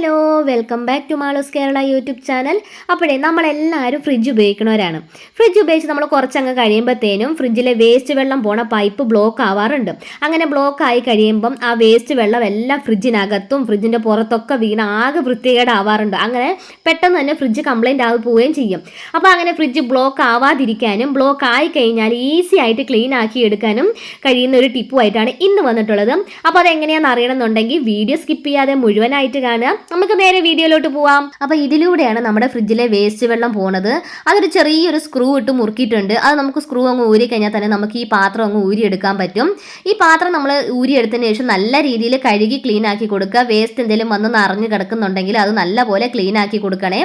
Hello welcome back to Maaloos Kerala YouTube channel. അപ്പോഴേ നമ്മളെല്ലാവരും fridge ഉപയോഗിക്കുന്നവരാണ്. ഫ്രിഡ്ജ് ഉപയോഗിച്ച് നമ്മൾ കുറച്ചങ്ങ് കഴിയുമ്പോഴത്തേനും ഫ്രിഡ്ജിലെ വേസ്റ്റ് വെള്ളം പോണ പൈപ്പ് ബ്ലോക്ക് ആവാറുണ്ട്. അങ്ങനെ ബ്ലോക്ക് ആയി കഴിയുമ്പം ആ വേസ്റ്റ് വെള്ളം എല്ലാം ഫ്രിഡ്ജിനകത്തും ഫ്രിഡ്ജിന്റെ പുറത്തൊക്കെ വീണ് ആകെ വൃത്തികേടാവാറുണ്ട്. അങ്ങനെ പെട്ടെന്ന് തന്നെ ഫ്രിഡ്ജ് കംപ്ലയിന്റ് ആയി പോവുകയും ചെയ്യും. അപ്പോൾ അങ്ങനെ ഫ്രിഡ്ജ് ബ്ലോക്ക് ആവാതിരിക്കാനും ബ്ലോക്ക് ആയി കഴിഞ്ഞാൽ ഈസി ആയിട്ട് ക്ലീൻ ആക്കി എടുക്കാനും കഴിയുന്ന ഒരു ടിപ്പുമായിട്ടാണ് ഇന്ന് വന്നിട്ടുള്ളത്. അപ്പോൾ അതെങ്ങനെയാണെന്ന് അറിയണമെന്നുണ്ടെങ്കിൽ വീഡിയോ സ്കിപ്പ് ചെയ്യാതെ മുഴുവനായിട്ട് കാണുക. നമുക്ക് നേരെ വീഡിയോയിലോട്ട് പോവാം. അപ്പോൾ ഇതിലൂടെയാണ് നമ്മുടെ ഫ്രിഡ്ജിലെ വേസ്റ്റ് വെള്ളം പോണത്. അതൊരു ചെറിയൊരു സ്ക്രൂ ഇട്ട് മുറുക്കിയിട്ടുണ്ട്. അത് നമുക്ക് സ്ക്രൂ അങ്ങ് ഊരി കഴിഞ്ഞാൽ തന്നെ നമുക്ക് ഈ പാത്രം അങ്ങ് ഊരിയെടുക്കാൻ പറ്റും. ഈ പാത്രം നമ്മൾ ഊരിയെടുത്തതിന് ശേഷം നല്ല രീതിയിൽ കഴുകി ക്ലീൻ ആക്കി കൊടുക്കുക. വേസ്റ്റ് എന്തെങ്കിലും വന്ന് നിറഞ്ഞു കിടക്കുന്നുണ്ടെങ്കിൽ അത് നല്ലപോലെ ക്ലീൻ ആക്കി കൊടുക്കണേ.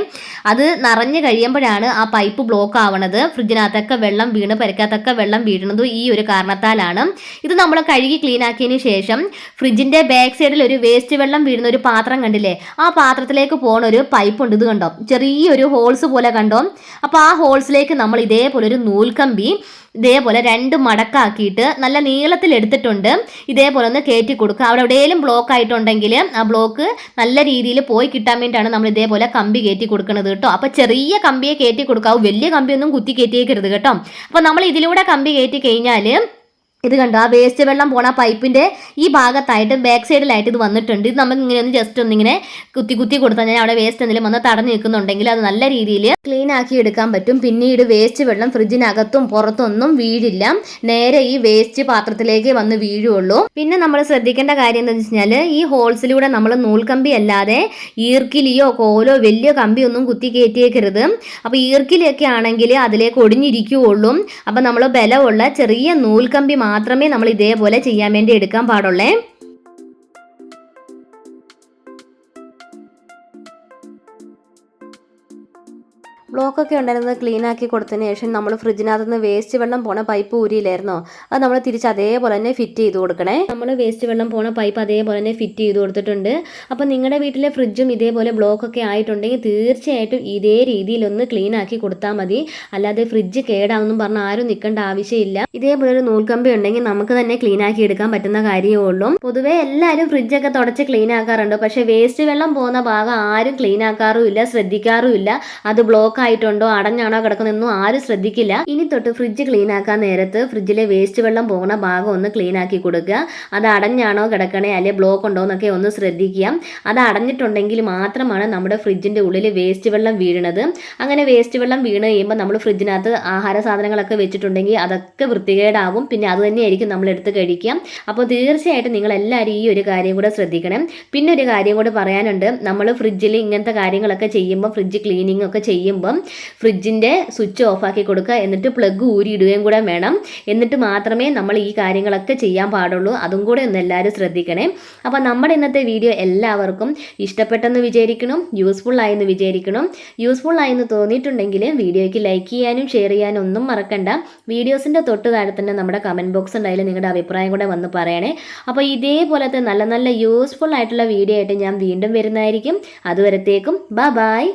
അത് നിറഞ്ഞു കഴിയുമ്പോഴാണ് ആ പൈപ്പ് ബ്ലോക്ക് ആവണത്. ഫ്രിഡ്ജിനകത്തൊക്കെ വെള്ളം വീണ് പരിക്കകത്തൊക്കെ വെള്ളം വീഴുന്നത് ഈ ഒരു കാരണത്താലാണ്. ഇത് നമ്മൾ കഴുകി ക്ലീൻ ആക്കിയതിന് ശേഷം ഫ്രിഡ്ജിന്റെ ബാക്ക് സൈഡിൽ ഒരു വേസ്റ്റ് വെള്ളം വീഴുന്ന ഒരു പാത്രം കണ്ടില്ലേ? ആ പാത്രത്തിലേക്ക് പോണ ഒരു പൈപ്പ് ഉണ്ട് ഇത് കണ്ടോ? ചെറിയൊരു ഹോൾസ് പോലെ കണ്ടോ? അപ്പോൾ ആ ഹോൾസിലേക്ക് നമ്മൾ ഇതേപോലെ ഒരു നൂൽക്കമ്പി ഇതേപോലെ രണ്ട് മടക്കാക്കിയിട്ട് നല്ല നീളത്തിൽ എടുത്തിട്ടുണ്ട്. ഇതേപോലെ ഒന്ന് കയറ്റി കൊടുക്കുക. അവിടെ എവിടെയെങ്കിലും ബ്ലോക്ക് ആയിട്ടുണ്ടെങ്കിൽ ആ ബ്ലോക്ക് നല്ല രീതിയിൽ പോയി കിട്ടാൻ വേണ്ടിയിട്ടാണ് നമ്മൾ ഇതേപോലെ കമ്പി കയറ്റി കൊടുക്കുന്നത് കേട്ടോ. അപ്പോൾ ചെറിയ കമ്പിയെ കയറ്റി കൊടുക്കാവും. വലിയ കമ്പിയൊന്നും കുത്തി കയറ്റിയേക്കരുത് കേട്ടോ. അപ്പോൾ നമ്മൾ ഇതിലൂടെ കമ്പി കയറ്റി കഴിഞ്ഞാൽ ഇത് കണ്ടോ? ആ വേസ്റ്റ് വെള്ളം പോണ പൈപ്പിന്റെ ഈ ഭാഗത്തായിട്ട് ബാക്ക് സൈഡിലായിട്ട് ഇത് വന്നിട്ടുണ്ട്. ഇത് നമുക്ക് ഇങ്ങനെ ഒന്ന് ജസ്റ്റ് ഒന്നിങ്ങനെ കുത്തി കുത്തി കൊടുത്താൽ ഞാൻ അവിടെ വേസ്റ്റ് എന്തെങ്കിലും വന്ന് തടഞ്ഞു നിൽക്കുന്നുണ്ടെങ്കിൽ അത് നല്ല രീതിയിൽ ക്ലീൻ ആക്കി എടുക്കാൻ പറ്റും. പിന്നീട് വേസ്റ്റ് വെള്ളം ഫ്രിഡ്ജിനകത്തും പുറത്തൊന്നും വീഴില്ല. നേരെ ഈ വേസ്റ്റ് പാത്രത്തിലേക്ക് വന്ന് വീഴുള്ളൂ. പിന്നെ നമ്മൾ ശ്രദ്ധിക്കേണ്ട കാര്യം എന്താ വെച്ച് കഴിഞ്ഞാൽ ഈ ഹോൾസിലൂടെ നമ്മൾ നൂൽക്കമ്പി അല്ലാതെ ഈർക്കിലിയോ കോലോ വലിയ കമ്പിയൊന്നും കുത്തി കയറ്റിയേക്കരുത്. അപ്പോൾ ഈർക്കിലൊക്കെ ആണെങ്കിൽ അതിലേക്ക് ഒടിഞ്ഞിരിക്കുകയുള്ളൂ അപ്പോൾ നമ്മൾ ബലമുള്ള ചെറിയ നൂൽക്കമ്പി മാത്രമേ നമ്മൾ ഇതേപോലെ ചെയ്യാൻ വേണ്ടി എടുക്കാൻ പാടുള്ളേ. ബ്ലോക്കൊക്കെ ഉണ്ടായിരുന്നത് ക്ലീൻ ആക്കി കൊടുത്തതിന് ശേഷം നമ്മൾ ഫ്രിഡ്ജിനകത്ത് നിന്ന് വേസ്റ്റ് വെള്ളം പോണ പൈപ്പ് ഊരിയില്ലായിരുന്നോ അത് നമ്മൾ തിരിച്ച് അതേപോലെ തന്നെ ഫിറ്റ് ചെയ്ത് കൊടുക്കണേ. നമ്മൾ വേസ്റ്റ് വെള്ളം പോണ പൈപ്പ് അതേപോലെ തന്നെ ഫിറ്റ് ചെയ്ത് കൊടുത്തിട്ടുണ്ട്. അപ്പോൾ നിങ്ങളുടെ വീട്ടിലെ ഫ്രിഡ്ജും ഇതേപോലെ ബ്ലോക്കൊക്കെ ആയിട്ടുണ്ടെങ്കിൽ തീർച്ചയായിട്ടും ഇതേ രീതിയിലൊന്ന് ക്ലീൻ ആക്കി കൊടുത്താൽ മതി. അല്ലാതെ ഫ്രിഡ്ജ് കേടാണെന്നും പറഞ്ഞ് ആരും നിൽക്കേണ്ട ആവശ്യമില്ല. ഇതേപോലെ ഒരു നൂൽക്കമ്പി ഉണ്ടെങ്കിൽ നമുക്ക് തന്നെ ക്ലീൻ ആക്കി എടുക്കാൻ പറ്റുന്ന കാര്യമേ ഉള്ളൂ. പൊതുവേ എല്ലാവരും ഫ്രിഡ്ജൊക്കെ തുടച്ച് ക്ലീൻ ആക്കാറുണ്ട്. പക്ഷേ വേസ്റ്റ് വെള്ളം പോകുന്ന ഭാഗം ആരും ക്ലീൻ ആക്കാറുമില്ല ശ്രദ്ധിക്കാറുമില്ല. അത് ബ്ലോക്ക് ആയിട്ടുണ്ടോ? അടഞ്ഞാണോ കിടക്കുന്നതെന്നും ആരും ശ്രദ്ധിക്കില്ല. ഇനി തൊട്ട് ഫ്രിഡ്ജ് ക്ലീൻ ആക്കാൻ നേരത്ത് ഫ്രിഡ്ജിലെ വേസ്റ്റ് വെള്ളം പോകുന്ന ഭാഗം ഒന്ന് ക്ലീൻ ആക്കി കൊടുക്കുക. അത് അടഞ്ഞാണോ കിടക്കണേ അല്ലെ ബ്ലോക്ക് ഉണ്ടോ എന്നൊക്കെ ഒന്ന് ശ്രദ്ധിക്കുക. അത് അടഞ്ഞിട്ടുണ്ടെങ്കിൽ മാത്രമാണ് നമ്മുടെ ഫ്രിഡ്ജിന്റെ ഉള്ളിൽ വേസ്റ്റ് വെള്ളം വീഴുന്നത് അങ്ങനെ വേസ്റ്റ് വെള്ളം വീണ് കഴിയുമ്പോൾ നമ്മൾ ഫ്രിഡ്ജിനകത്ത് ആഹാര സാധനങ്ങളൊക്കെ വെച്ചിട്ടുണ്ടെങ്കിൽ അതൊക്കെ വൃത്തികേടാവും. പിന്നെ അത് തന്നെയായിരിക്കും നമ്മൾ എടുത്ത് കഴിക്കാം അപ്പോൾ തീർച്ചയായിട്ടും നിങ്ങൾ എല്ലാവരും ഈ ഒരു കാര്യം കൂടെ ശ്രദ്ധിക്കണം. പിന്നെ ഒരു കാര്യം കൂടെ പറയാനുണ്ട്. നമ്മൾ ഫ്രിഡ്ജിൽ ഇങ്ങനത്തെ കാര്യങ്ങളൊക്കെ ചെയ്യുമ്പോൾ ഫ്രിഡ്ജ് ക്ലീനിങ് ഒക്കെ ചെയ്യുമ്പോൾ ഫ്രിഡ്ജിന്റെ സ്വിച്ച് ഓഫാക്കി കൊടുക്കുക. എന്നിട്ട് പ്ലഗ് ഊരിയിടുകയും കൂടെ വേണം. എന്നിട്ട് മാത്രമേ നമ്മൾ ഈ കാര്യങ്ങളൊക്കെ ചെയ്യാൻ പാടുള്ളൂ. അതും കൂടെ ഒന്ന് എല്ലാവരും ശ്രദ്ധിക്കണേ. അപ്പോൾ നമ്മുടെ ഇന്നത്തെ വീഡിയോ എല്ലാവർക്കും ഇഷ്ടപ്പെട്ടെന്ന് വിചാരിക്കണം. യൂസ്ഫുൾ ആയെന്ന് വിചാരിക്കണം. യൂസ്ഫുൾ ആയെന്ന് തോന്നിയിട്ടുണ്ടെങ്കിൽ വീഡിയോയ്ക്ക് ലൈക്ക് ചെയ്യാനും ഷെയർ ചെയ്യാനും ഒന്നും മറക്കണ്ട. വീഡിയോസിന്റെ തൊട്ട് താഴെ തന്നെ നമ്മുടെ കമന്റ് ബോക്സ് ഉണ്ടായാലും നിങ്ങളുടെ അഭിപ്രായം കൂടെ വന്ന് പറയണേ. അപ്പോൾ ഇതേപോലത്തെ നല്ല നല്ല യൂസ്ഫുൾ ആയിട്ടുള്ള വീഡിയോ ആയിട്ട് ഞാൻ വീണ്ടും വരുന്നതായിരിക്കും. അതുവരത്തേക്കും. ബ ബായ്